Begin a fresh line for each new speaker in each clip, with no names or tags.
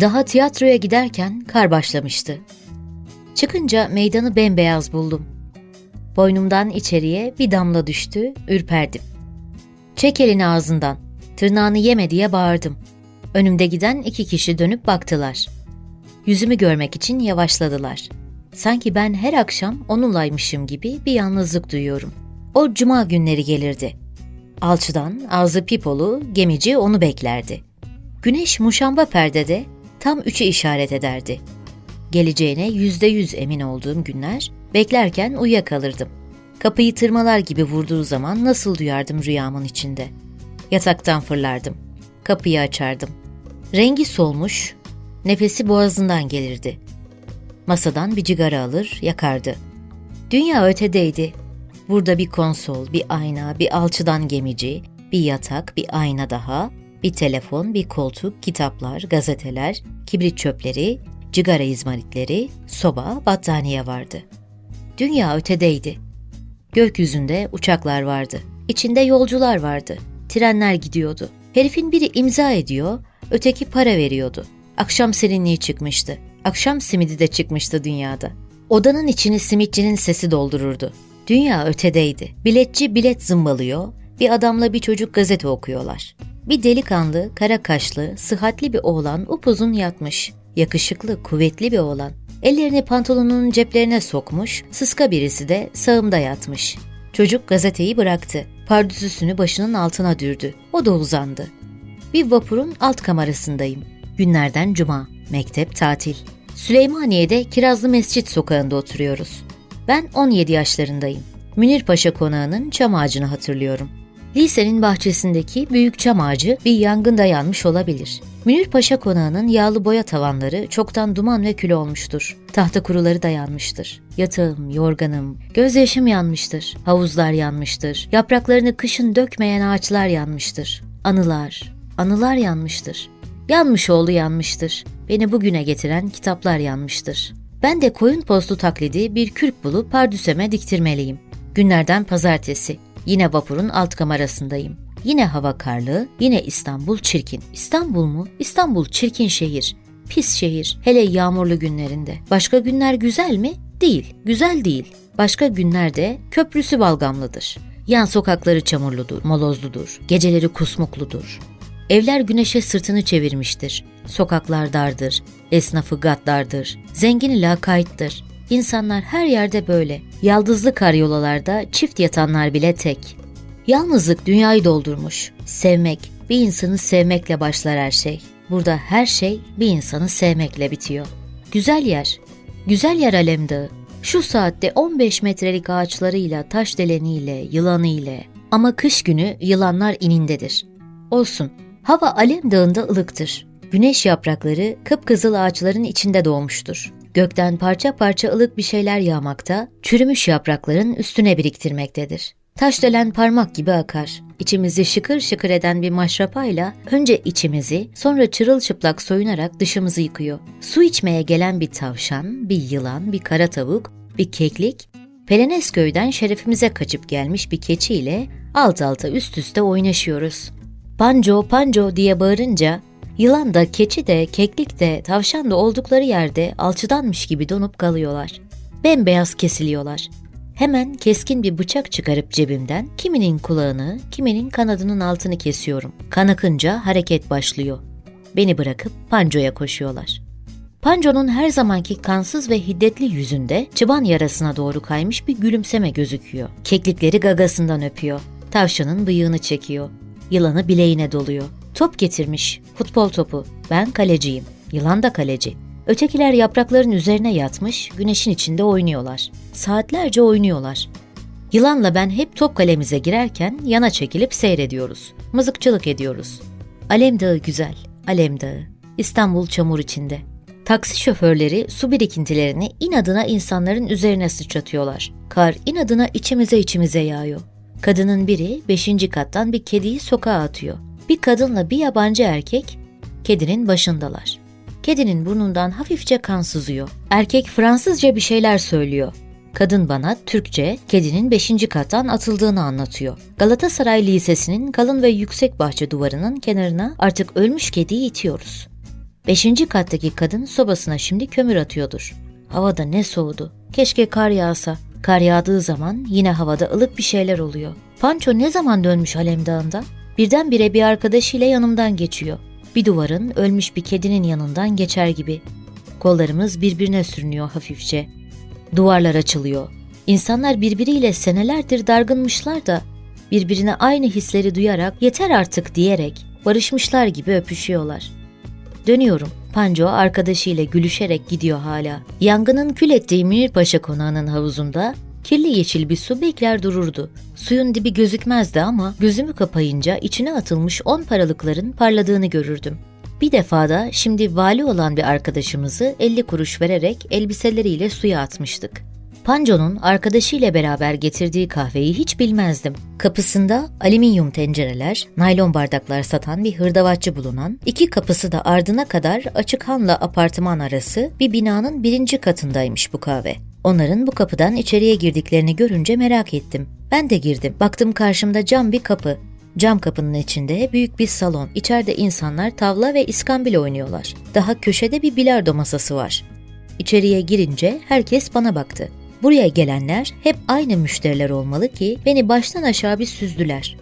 Daha tiyatroya giderken kar başlamıştı. Çıkınca meydanı bembeyaz buldum. Boynumdan içeriye bir damla düştü, ürperdim. Çek elini ağzından, tırnağını yeme diye bağırdım. Önümde giden iki kişi dönüp baktılar. Yüzümü görmek için yavaşladılar. Sanki ben her akşam onunlaymışım gibi bir yalnızlık duyuyorum. O cuma günleri gelirdi. Alçıdan, ağzı pipolu, gemici onu beklerdi. Güneş muşamba perdede tam üçü işaret ederdi. Geleceğine yüzde yüz emin olduğum günler beklerken uyuyakalırdım. Kapıyı tırmalar gibi vurduğu zaman nasıl duyardım rüyamın içinde. Yataktan fırlardım. Kapıyı açardım. Rengi solmuş, nefesi boğazından gelirdi. Masadan bir cigara alır, yakardı. Dünya ötedeydi. Burada bir konsol, bir ayna, bir alçıdan gemici, bir yatak, bir ayna daha, bir telefon, bir koltuk, kitaplar, gazeteler, kibrit çöpleri, cigara izmaritleri, soba, battaniye vardı. Dünya ötedeydi. Gökyüzünde uçaklar vardı. İçinde yolcular vardı. Trenler gidiyordu. Herifin biri imza ediyor, öteki para veriyordu. Akşam serinliği çıkmıştı. Akşam simidi de çıkmıştı dünyada. Odanın içini simitçinin sesi doldururdu. Dünya ötedeydi. Biletçi bilet zımbalıyor, bir adamla bir çocuk gazete okuyorlar. Bir delikanlı, kara kaşlı, sıhhatli bir oğlan upuzun yatmış. Yakışıklı, kuvvetli bir oğlan. Ellerini pantolonunun ceplerine sokmuş, sıska birisi de sağımda yatmış. Çocuk gazeteyi bıraktı. Pardüsüsünü başının altına dürdü. O da uzandı. Bir vapurun alt kamerasındayım. Günlerden cuma. Mektep tatil. Süleymaniye'de Kirazlı Mescit sokağında oturuyoruz. Ben 17 yaşlarındayım. Münir Paşa konağının çam ağacını hatırlıyorum. Lisenin bahçesindeki büyük çam ağacı bir yangında yanmış olabilir. Münir Paşa konağının yağlı boya tavanları çoktan duman ve kül olmuştur. Tahta kuruları da yanmıştır. Yatağım, yorganım, gözyaşım yanmıştır. Havuzlar yanmıştır. Yapraklarını kışın dökmeyen ağaçlar yanmıştır. Anılar, anılar yanmıştır. Yanmış oğlu yanmıştır. Beni bugüne getiren kitaplar yanmıştır. Ben de koyun postu taklidi bir kürk bulup pardüseme diktirmeliyim. Günlerden pazartesi. Yine vapurun alt kamerasındayım. Yine hava karlı, yine İstanbul çirkin. İstanbul mu? İstanbul çirkin şehir. Pis şehir. Hele yağmurlu günlerinde. Başka günler güzel mi? Değil. Güzel değil. Başka günlerde köprüsü balgamlıdır. Yan sokakları çamurludur, molozludur. Geceleri kusmukludur. Evler güneşe sırtını çevirmiştir. Sokaklar dardır. Esnafı gaddardır. Zengini lakayttır. İnsanlar her yerde böyle. Yaldızlı karyolalarda çift yatanlar bile tek. Yalnızlık dünyayı doldurmuş. Sevmek, bir insanı sevmekle başlar her şey. Burada her şey bir insanı sevmekle bitiyor. Güzel yer. Güzel yer Alem. Şu saatte 15 metrelik ağaçlarıyla, taş deleniyle, yılanı ile. Ama kış günü yılanlar inindedir. Olsun. Hava Alem Dağı'nda ılıktır. Güneş yaprakları kıpkızıl ağaçların içinde doğmuştur. Gökten parça parça ılık bir şeyler yağmakta, çürümüş yaprakların üstüne biriktirmektedir. Taş delen parmak gibi akar. İçimizi şıkır şıkır eden bir maşrapayla önce içimizi, sonra çırılçıplak soyunarak dışımızı yıkıyor. Su içmeye gelen bir tavşan, bir yılan, bir kara tavuk, bir keklik, Pelenesköy'den şerefimize kaçıp gelmiş bir keçi ile alt alta üst üste oynaşıyoruz. Panco panco diye bağırınca Yılan da, keçi de, keklik de, tavşan da oldukları yerde alçıdanmış gibi donup kalıyorlar. Bembeyaz kesiliyorlar. Hemen keskin bir bıçak çıkarıp cebimden kiminin kulağını, kiminin kanadının altını kesiyorum. Kan akınca hareket başlıyor. Beni bırakıp Panco'ya koşuyorlar. Panco'nun her zamanki kansız ve hiddetli yüzünde çıban yarasına doğru kaymış bir gülümseme gözüküyor. Keklikleri gagasından öpüyor. Tavşanın bıyığını çekiyor. Yılanı bileğine doluyor. Top getirmiş, futbol topu. Ben kaleciyim. Yılan da kaleci. Ötekiler yaprakların üzerine yatmış, güneşin içinde oynuyorlar. Saatlerce oynuyorlar. Yılanla ben hep top kalemize girerken yana çekilip seyrediyoruz. Mızıkçılık ediyoruz. Alem Dağı güzel, Alem Dağı. İstanbul çamur içinde. Taksi şoförleri su birikintilerini inadına insanların üzerine sıçratıyorlar. Kar inadına içimize içimize yağıyor. Kadının biri beşinci kattan bir kediyi sokağa atıyor. Bir kadınla bir yabancı erkek kedinin başındalar. Kedinin burnundan hafifçe kan sızıyor. Erkek Fransızca bir şeyler söylüyor. Kadın bana Türkçe kedinin 5. kattan atıldığını anlatıyor. Galatasaray Lisesi'nin kalın ve yüksek bahçe duvarının kenarına artık ölmüş kediyi itiyoruz. Beşinci kattaki kadın sobasına şimdi kömür atıyordur. Havada ne soğudu. Keşke kar yağsa. Kar yağdığı zaman yine havada ılık bir şeyler oluyor. Panço ne zaman dönmüş Alemdağ'ından? Birdenbire bir arkadaşıyla yanımdan geçiyor. Bir duvarın ölmüş bir kedinin yanından geçer gibi. Kollarımız birbirine sürünüyor hafifçe. Duvarlar açılıyor. İnsanlar birbiriyle senelerdir dargınmışlar da birbirine aynı hisleri duyarak yeter artık diyerek barışmışlar gibi öpüşüyorlar. Dönüyorum. Panco arkadaşıyla gülüşerek gidiyor hala. Yangının kül ettiği Münirpaşa konağının havuzunda kirli yeşil bir su bekler dururdu. Suyun dibi gözükmezdi ama gözümü kapayınca içine atılmış on paralıkların parladığını görürdüm. Bir defada şimdi vali olan bir arkadaşımızı 50 kuruş vererek elbiseleriyle suya atmıştık. Panco'nun arkadaşıyla beraber getirdiği kahveyi hiç bilmezdim. Kapısında alüminyum tencereler, naylon bardaklar satan bir hırdavatçı bulunan, iki kapısı da ardına kadar açık hanla apartman arası bir binanın birinci katındaymış bu kahve. Onların bu kapıdan içeriye girdiklerini görünce merak ettim. Ben de girdim. Baktım karşımda cam bir kapı. Cam kapının içinde büyük bir salon. İçeride insanlar tavla ve iskambil oynuyorlar. Daha köşede bir bilardo masası var. İçeriye girince herkes bana baktı. Buraya gelenler hep aynı müşteriler olmalı ki beni baştan aşağı bir süzdüler.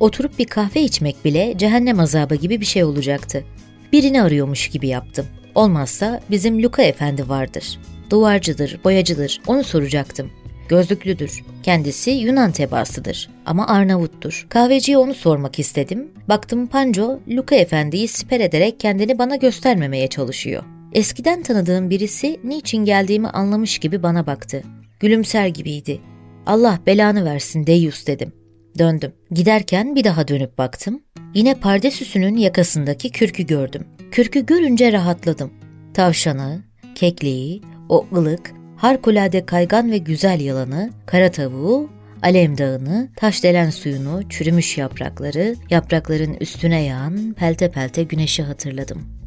Oturup bir kahve içmek bile cehennem azabı gibi bir şey olacaktı. Birini arıyormuş gibi yaptım. Olmazsa bizim Luka Efendi vardır. Duvarcıdır, boyacıdır. Onu soracaktım. Gözlüklüdür. Kendisi Yunan tebaasıdır ama Arnavuttur. Kahveciye onu sormak istedim. Baktım Panco, Luka Efendi'yi siper ederek kendini bana göstermemeye çalışıyor. Eskiden tanıdığım birisi niçin geldiğimi anlamış gibi bana baktı. Gülümser gibiydi. Allah belanı versin Deyus dedim. Döndüm. Giderken bir daha dönüp baktım. Yine pardesüsünün yakasındaki kürkü gördüm. Kürkü görünce rahatladım. Tavşanı, kekliği, o ılık, harikulade kaygan ve güzel yalanı, kara tavuğu, Alem dağını, taşdelen suyunu, çürümüş yaprakları, yaprakların üstüne yağan pelte pelte güneşi hatırladım.